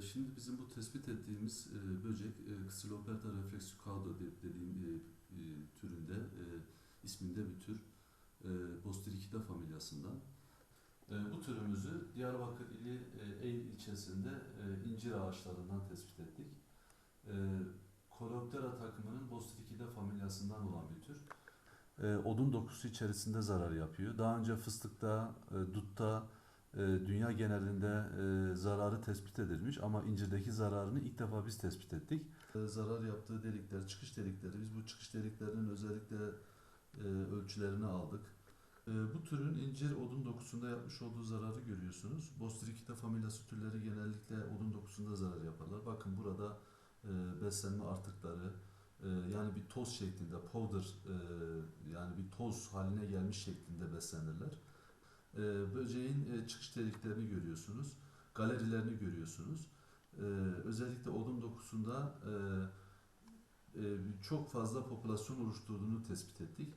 Ee, Şimdi bizim bu tespit ettiğimiz e, böcek e, Xyloperta reflexucauda de- dediğim e, türünde, isminde bir tür. Bostiricida familyasından. Bu türümüzü Diyarbakır ili Eyn ilçesinde incir ağaçlarından tespit ettik. Coleoptera takımının Bostiricida familyasından olan bir tür. Odun dokusu içerisinde zarar yapıyor. Daha önce fıstıkta, dutta, dünya genelinde e, zararı tespit edilmiş ama incirdeki zararını ilk defa biz tespit ettik. E, zarar yaptığı delikler, çıkış delikleri, biz bu çıkış deliklerinin özellikle e, ölçülerini aldık. E, bu türün incir odun dokusunda yapmış olduğu zararı görüyorsunuz. Bostricida familyası türleri genellikle odun dokusunda zarar yaparlar. Bakın burada e, beslenme artıkları, e, yani bir toz şeklinde, powder, e, yani bir toz haline gelmiş şeklinde beslenirler. E, böceğin e, çıkış deliklerini görüyorsunuz, galerilerini görüyorsunuz. E, özellikle odun dokusunda e, e, çok fazla popülasyon oluşturduğunu tespit ettik.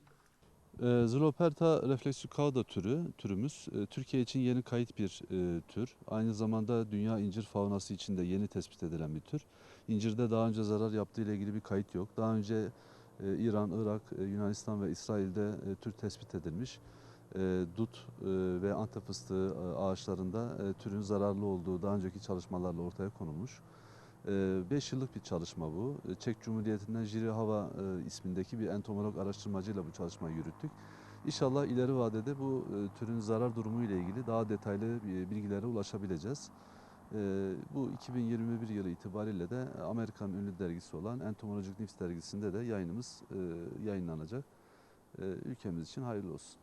E, Zloperta reflexucauda türü, türümüz e, Türkiye için yeni kayıt bir e, tür. Aynı zamanda dünya incir faunası için de yeni tespit edilen bir tür. İncirde daha önce zarar yaptığı ile ilgili bir kayıt yok. Daha önce e, İran, Irak, e, Yunanistan ve İsrail'de e, tür tespit edilmiş. E, dut e, ve antep fıstığı e, ağaçlarında e, türün zararlı olduğu daha önceki çalışmalarla ortaya konulmuş. 5 yıllık bir çalışma bu. E, Çek Cumhuriyeti'nden Jiri Hava e, ismindeki bir entomolog araştırmacıyla bu çalışmayı yürüttük. İnşallah ileri vadede bu e, türün zarar durumu ile ilgili daha detaylı e, bilgilere ulaşabileceğiz. E, Bu 2021 yılı itibariyle de Amerikan ünlü dergisi olan Entomologic News dergisinde de yayınımız e, yayınlanacak. E, Ülkemiz için hayırlı olsun.